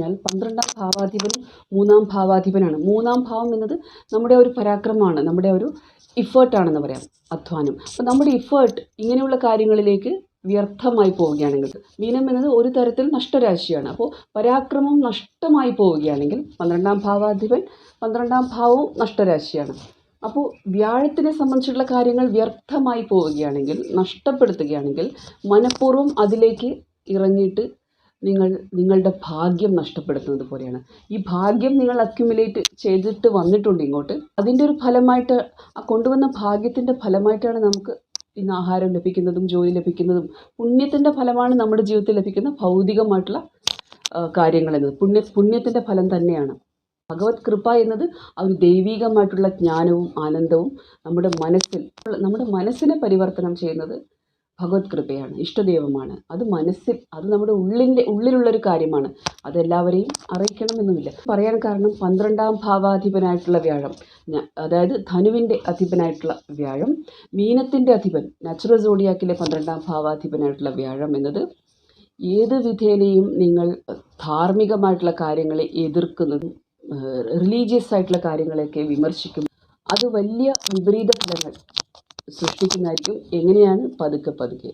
കഴിഞ്ഞാൽ പന്ത്രണ്ടാം ഭാവാധിപനും മൂന്നാം ഭാവാധിപനാണ്. മൂന്നാം ഭാവം എന്നത് നമ്മുടെ ഒരു പരാക്രമമാണ് നമ്മുടെ ഒരു ഇഫേർട്ടാണെന്ന് പറയാം അധ്വാനം. അപ്പം നമ്മുടെ ഇഫേർട്ട് ഇങ്ങനെയുള്ള കാര്യങ്ങളിലേക്ക് വ്യർത്ഥമായി പോവുകയാണെങ്കിൽ മീനം എന്നത് ഒരു തരത്തിൽ നഷ്ടരാശിയാണ്. അപ്പോൾ പരാക്രമം നഷ്ടമായി പോവുകയാണെങ്കിൽ പന്ത്രണ്ടാം ഭാവാധിപൻ പന്ത്രണ്ടാം ഭാവവും നഷ്ടരാശിയാണ്. അപ്പോൾ വ്യാഴത്തിനെ സംബന്ധിച്ചുള്ള കാര്യങ്ങൾ വ്യർത്ഥമായി പോവുകയാണെങ്കിൽ നഷ്ടപ്പെടുത്തുകയാണെങ്കിൽ മനഃപൂർവം അതിലേക്ക് ഇറങ്ങിയിട്ട് നിങ്ങൾ നിങ്ങളുടെ ഭാഗ്യം നഷ്ടപ്പെടുത്തുന്നത് പോലെയാണ്. ഈ ഭാഗ്യം നിങ്ങൾ അക്യുമുലേറ്റ് ചെയ്തിട്ട് വന്നിട്ടുണ്ട് ഇങ്ങോട്ട്. അതിന്റെ ഒരു ഫലമായിട്ട് ആ കൊണ്ടുവന്ന ഭാഗ്യത്തിന്റെ ഫലമായിട്ടാണ് നമുക്ക് ഇന്ന് ആഹാരം ലഭിക്കുന്നതും ജോലി ലഭിക്കുന്നതും പുണ്യത്തിന്റെ ഫലമാണ് നമ്മുടെ ജീവിതത്തിൽ ലഭിക്കുന്ന ഭൗതികമായിട്ടുള്ള കാര്യങ്ങൾ എന്നത്. പുണ്യ പുണ്യത്തിന്റെ ഫലം തന്നെയാണ്. ഭഗവത് കൃപ എന്നത് ആ ഒരു ദൈവികമായിട്ടുള്ള ജ്ഞാനവും ആനന്ദവും നമ്മുടെ മനസ്സിൽ നമ്മുടെ മനസ്സിനെ പരിവർത്തനം ചെയ്യുന്നത് ഭഗവത് കൃപയാണ് ഇഷ്ടദൈവമാണ്. അത് മനസ്സിൽ അത് നമ്മുടെ ഉള്ളിന്റെ ഉള്ളിലുള്ളൊരു കാര്യമാണ്. അതെല്ലാവരെയും അറിയിക്കണമെന്നുമില്ല. പറയാൻ കാരണം പന്ത്രണ്ടാം ഭാവാധിപനായിട്ടുള്ള വ്യാഴം. അതായത് ധനുവിന്റെ അധിപനായിട്ടുള്ള വ്യാഴം. മീനത്തിന്റെ അധിപൻ നാച്ചുറൽ സോഡിയാക്കിലെ പന്ത്രണ്ടാം ഭാവാധിപനായിട്ടുള്ള വ്യാഴം എന്നത് ഏത് വിധേനയും നിങ്ങൾ ധാർമ്മികമായിട്ടുള്ള കാര്യങ്ങളെ എതിർക്കുന്നതും റിലീജിയസ് ആയിട്ടുള്ള കാര്യങ്ങളെയൊക്കെ വിമർശിക്കും. അത് വലിയ വിപരീത ഫലങ്ങൾ സൃഷ്ടിക്കുന്നതായിരിക്കും. എങ്ങനെയാണ് പതുക്കെ പതുക്കെ?